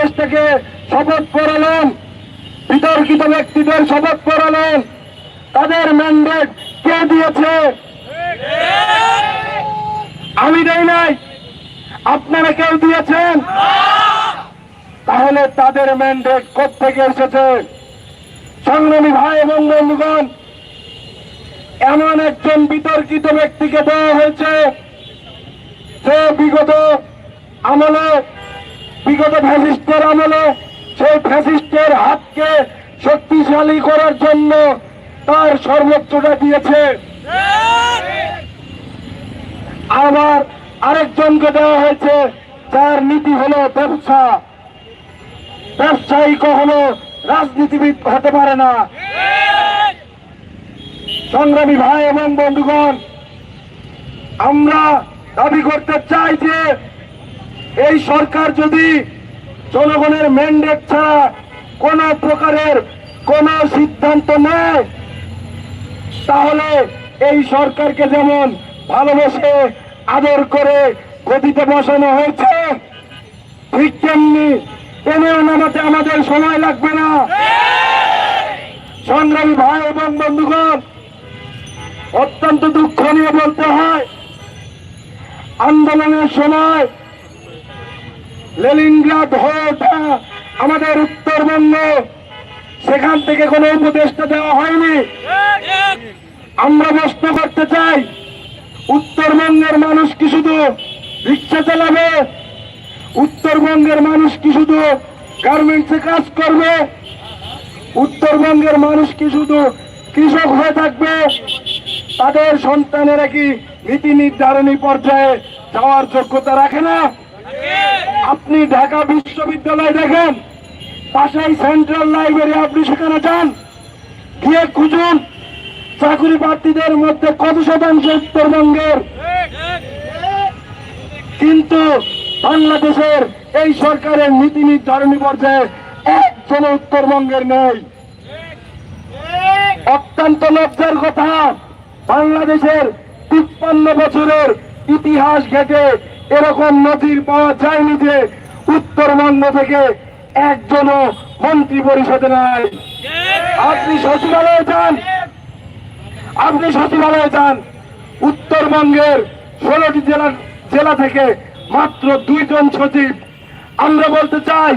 দেশ থেকে শপথ করালেন বিতর্কিত ব্যক্তিদের শপথ করালেন তাদের ম্যান্ডেট কে দিয়েছে? আমি দেই নাই। আপনারা কেউ দিয়েছেন? তাহলে তাদের ম্যান্ডেট থেকে এসেছে? সংগ্রামী ভাই এবং বন্ধুগণ, এমন একজন বিতর্কিত ব্যক্তিকে দেওয়া হয়েছে, যে বিগত আমলে বিগত ফ্যাসিস্টের আমলে সেই ফ্যাসিস্টের হাতকে শক্তিশালী করার জন্য তার সর্বোচ্চটা দিয়েছে। আবার আরেকজনকে দেওয়া হয়েছে, যার নীতি হলো ব্যবসা। ব্যবসায়ী কখনো রাজনীতিবিদ হতে পারে না। সংগ্রামী ভাই এবং বন্ধুগণ, আমরা দাবি করতে চাই যে এই সরকার যদি জনগণের ম্যান্ডেট ছাড়া কোন প্রকারের কোন সিদ্ধান্ত নেয়, তাহলে এই সরকারকে যেমন ভালোবেসে আদর করে গদিতে বসানো হয়েছে, ঠিক তেমনি টেনেও নামাতে আমাদের সময় লাগবে না। সংগ্রামী ভাই এবং বন্ধুগণ, অত্যন্ত দুঃখ নিয়ে বলতে হয়, আন্দোলনের সময় লেলিনগ্রাদ হয়ে ওঠা আমাদের উত্তরবঙ্গ। সেখান থেকে কোনো উপদেষ্টা দেওয়া হয়নি। আমরা প্রশ্ন করতে চাই, উত্তরবঙ্গের মানুষ কি শুধু রিক্সা চালাবে? উত্তরবঙ্গের মানুষ কি শুধু গার্মেন্টসে কাজ করবে? উত্তরবঙ্গের মানুষ কি শুধু কৃষক হয়ে থাকবে? তাদের সন্তানেরা কি নীতি নির্ধারণী পর্যায়ে যাওয়ার যোগ্যতা রাখে না? আপনি ঢাকা বিশ্ববিদ্যালয় দেখেন, পাশেই সেন্ট্রাল লাইব্রেরি, আপনি সেখানে যান, গিয়ে খুঁজুন, চাকরি প্রার্থীদের মধ্যে কত শতাংশ উত্তরবঙ্গের। কিন্তু বাংলাদেশের এই সরকারের নীতি নির্ধারণী পর্যায়ে একজন উত্তরবঙ্গের নেই। অত্যন্ত লজ্জার কথা, বাংলাদেশের তিপ্পান্ন বছরের ইতিহাস ঘেটে এরকম নজির পাওয়া যায়নি যে উত্তরবঙ্গ থেকে একজনও মন্ত্রী পরিষদে নাই। আপনি সচিবালয়ে যান। আপনি সচিবালয়ে যান। উত্তরবঙ্গের ষোলোটি জেলা জেলা থেকে মাত্র দুইজন সচিব। আমরা বলতে চাই,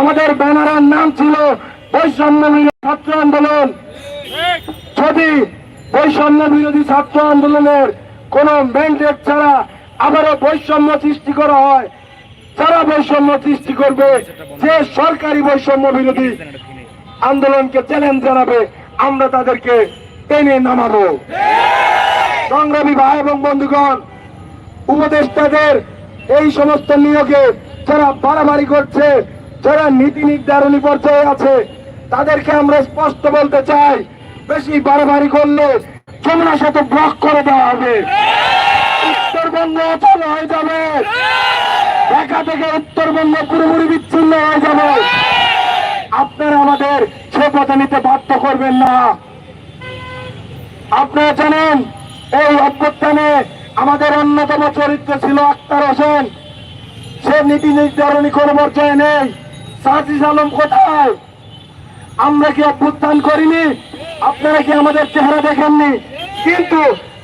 আমাদের ব্যানারের নাম ছিল বৈষম্য বিরোধী ছাত্র আন্দোলন। যদি বৈষম্য বিরোধী ছাত্র আন্দোলনের কোন ম্যান্ডেট ছাড়া আবারও বৈষম্য সৃষ্টি করা হয়। যারা বৈষম্য সৃষ্টি করবে, যে সরকারি বৈষম্য বিরোধী আন্দোলনকে চ্যালেঞ্জ জানাবে, আমরা তাদেরকে টেনে নামাবো। সংগ্রামী ভাই এবং বন্ধুগণ, উপদেষ্টাদের এই সমস্ত নিয়োগে যারা বাড়াবাড়ি করছে, যারা নীতি নির্ধারণী পর্যায়ে আছে, তাদেরকে আমরা স্পষ্ট বলতে চাই, বেশি বাড়াবাড়ি করলে যমুনা সাথে ব্লক করে দেওয়া হবে। উত্তরবঙ্গ অচল হয়ে যাবে। ঢাকা থেকে উত্তরবঙ্গ পুরোপুরি বিচ্ছিন্ন হয়ে যাবে। আপনারা আমাদের সে পথে নিতে বাধ্য করবেন না। আপনারা জানেন, এই অভ্যুত্থানে আমাদের অন্যতম চরিত্র ছিল আক্তার হোসেন। সে নীতি নির্ধারণী কোনো পর্যায়ে নেই। সাজিস আলম কোথায়? আমরা কি অভ্যুত্থান করিনি? আপনারা কি আমাদের চেহারা দেখেননি? কিন্তু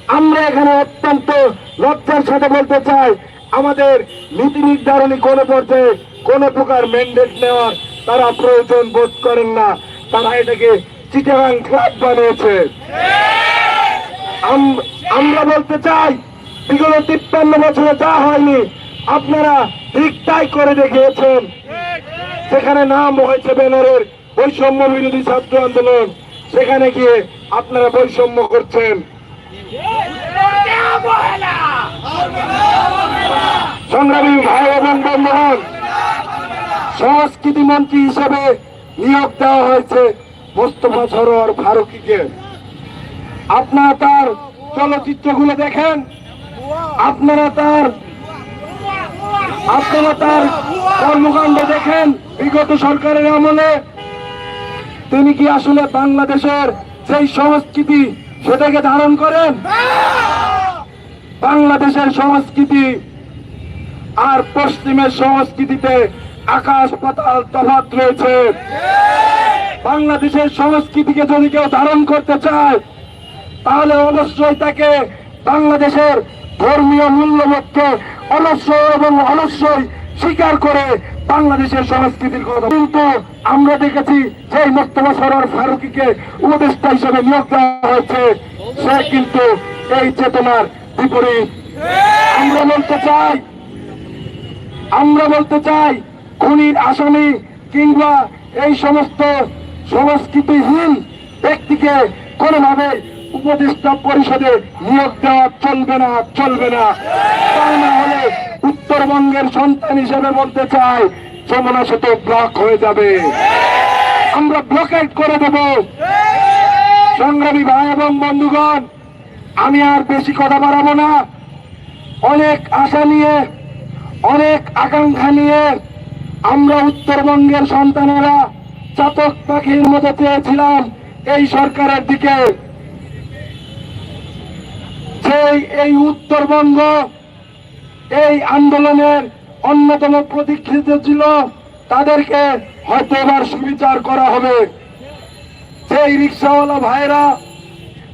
আমরা এখানে অত্যন্ত লজ্জার সাথে বলতে চাই, আমাদের নীতি নির্ধারণী কোনো পর্যায়ে কোন প্রকার ম্যান্ডেট নেওয়ার তারা প্রয়োজন বোধ করেন না। তারা এটাকে চিটাগাং ক্লাব বানিয়েছে। আম- আমরা বলতে চাই, বিগত তিপ্পান্ন বছরে যা হয়নি, আপনারা ঠিক তাই করে দেখিয়েছেন। সেখানে নাম হয়েছে ব্যানারের বৈষম্য বিরোধী ছাত্র আন্দোলন। সেখানে গিয়ে আপনারা বৈষম্য করছেন। সংগ্রামী সংস্কৃতি মন্ত্রী হিসেবে নিয়োগ দেওয়া হয়েছে মোস্তফা সরোয়ার ফারুকিকে। আপনারা তার চলচ্চিত্রগুলো দেখেন, আপনারা তার আপনারা তার কর্মকাণ্ড দেখেন বিগত সরকারের আমলে। তিনি কি আসলে বাংলাদেশের সেই সংস্কৃতি সেটাকে ধারণ করেন। বাংলাদেশের সংস্কৃতি আর পশ্চিমের সংস্কৃতিতে আকাশ, পাতাল, তফাৎ রয়েছে। বাংলাদেশের সংস্কৃতিকে যদি কেউ ধারণ করতে চায়, তাহলে অবশ্যই তাকে বাংলাদেশের ধর্মীয় মূল্যবোধকে অবশ্যই এবং অবশ্যই স্বীকার করে বাংলাদেশের সংস্কৃতির কথা। কিন্তু আমরা দেখেছি যে মোস্তফা সরোয়ার ফারুকিকে উপদেষ্টা হিসেবে নিয়োগ দেওয়া হয়েছে। সে কিন্তু এই চেতনার বিপরীত। আমরা বলতে চাই, আমরা বলতে চাই, খুনির আসামি কিংবা এই সমস্ত সংস্কৃতিহীন ব্যক্তিকে কোনোভাবে উপদেষ্টা পরিষদে নিয়োগ দেওয়া চলবে না চলবে না। উত্তরবঙ্গের সন্তান হিসেবে বলতে চাই, যমুনা সেতু ব্লক হয়ে যাবে। আমরা ব্লকেট করে দেব। সংগ্রামী ভাই এবং বন্ধুগণ, আমি আর বেশি কথা বাড়াবো না। অনেক আশা নিয়ে, অনেক আকাঙ্ক্ষা নিয়ে আমরা উত্তরবঙ্গের সন্তানেরা চাতক পাখির মতো চেয়েছিলাম এই সরকারের দিকে। যে এই উত্তরবঙ্গ এই আন্দোলনের অন্যতম প্রতীক্ষিত ছিল তাদেরকে হয়তো এবার সুবিচার করা হবে। সেই রিক্সাওয়ালা ভাইরা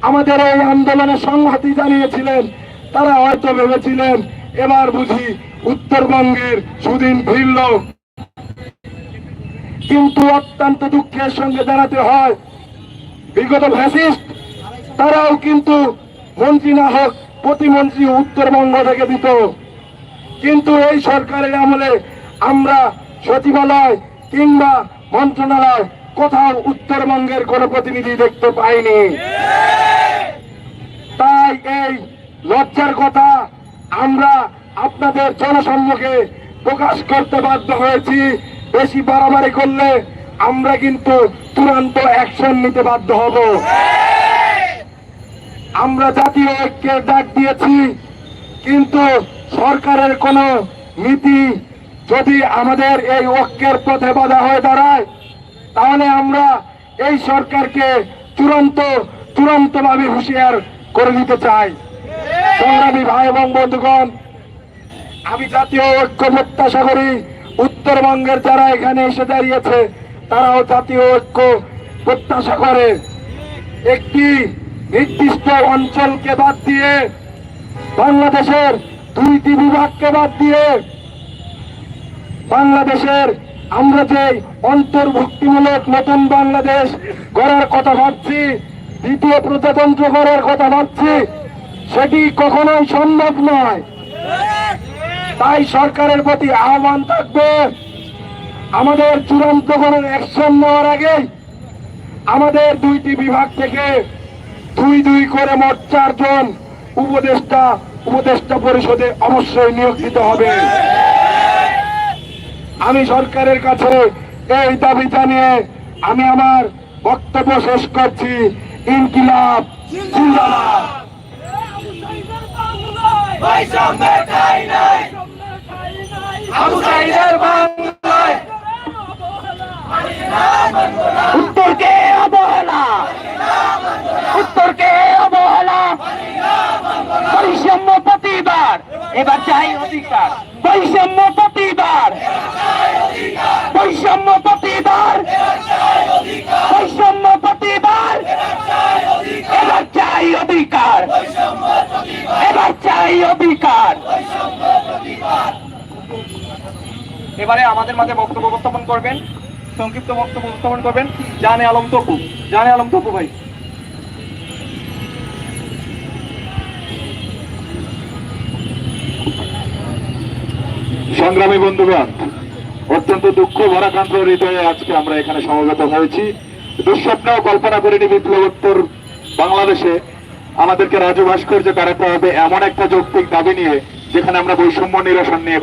আমাদের এই আন্দোলনে সংহতি জানিয়েছিলেন, তারা হয়তো ভেবেছিলেন, এবার বুঝি উত্তরবঙ্গের সুদিন ফিরল কিন্তু অত্যন্ত দুঃখের সঙ্গে জানাতে হয়, বিগত ফ্যাসিস্ট, তারাও কিন্তু মন্ত্রী না হোক, প্রতিমন্ত্রী উত্তরবঙ্গ থেকে দিত। কিন্তু এই সরকারের আমলে আমরা সচিবালয় কিংবা মন্ত্রণালয় কোথাও উত্তরবঙ্গের কোন প্রতিনিধি দেখতে পাইনি। তাই এই লজ্জার কথা আমরা আপনাদের জনসম্মুখে প্রকাশ করতে বাধ্য হয়েছি। বেশি বাড়াবাড়ি করলে আমরা কিন্তু চূড়ান্ত অ্যাকশন নিতে বাধ্য হব। আমরা জাতীয় ঐক্যের ডাক দিয়েছি, কিন্তু সরকারের কোন নীতি যদি আমাদের এই ঐক্যের পথে বাধা হয়ে দাঁড়ায়, তাহলে আমরা এই সরকারকে চূড়ান্ত ভাবে হুঁশিয়ার করে দিতে চাই। সংগ্রামী ভাই এবং বন্ধুগণ, আমি জাতীয় ঐক্য প্রত্যাশা করি উত্তরবঙ্গের যারা এখানে এসে দাঁড়িয়েছে, তারাও জাতীয় ঐক্য প্রত্যাশা করে একটি নির্দিষ্ট অঞ্চলকে বাদ দিয়ে বাংলাদেশের দুইটি বিভাগকে বাদ দিয়ে বাংলাদেশের আমরা যে অন্তর্ভুক্তিমূলক নতুন বাংলাদেশ গড়ার কথা ভাবছি, দ্বিতীয় প্রজাতন্ত্র গড়ার কথা ভাবছি, সেটি কখনোই সম্ভব নয়। তাই সরকারের প্রতি আহ্বান থাকবে, আমাদের চূড়ান্ত কোনো অ্যাকশন নেওয়ার আগে আমাদের দুইটি বিভাগ থেকে দুই দুই করে মোট চারজন উপদেষ্টা উপদেষ্টা পরিষদে অবশ্যই নিয়োগ দিতে হবে। আমি সরকারের কাছে এই দাবি জানিয়ে আমি আমার বক্তব্য শেষ করছি। ইনকিলাব জিন্দাবাদ। উত্তরকে অবহেলা উত্তরকে অবহেলা বৈষম্য প্রতিবার এবার চাই অধিকার। বৈষম্য প্রতিবার। বৈষম্য প্রতিবার। বৈষম্য প্রতিবার। এবার চাই অধিকার। এবার চাই অধিকার। এবারে আমাদের মাঝে বক্তব্য উপস্থাপন করবেন, সংক্ষিপ্ত বক্তব্য উপস্থাপন করবেন জানে আলম তপু। জানে আলম তপু ভাই। সংগ্রামী বন্ধুগণ, অত্যন্ত দুঃখ ভরাক্রান্ত হৃদয়ে আজকে আমরা এখানে সমবেত হয়েছি। দুঃস্বপ্নেও কল্পনা করিনি বিপ্লবোত্তর বাংলাদেশে আমাদেরকে রাজু ভাস্কর্য কারাতে হবে এমন একটা যৌক্তিক দাবি নিয়ে যেখানে আমরা বৈষম্য নিরসন নিয়ে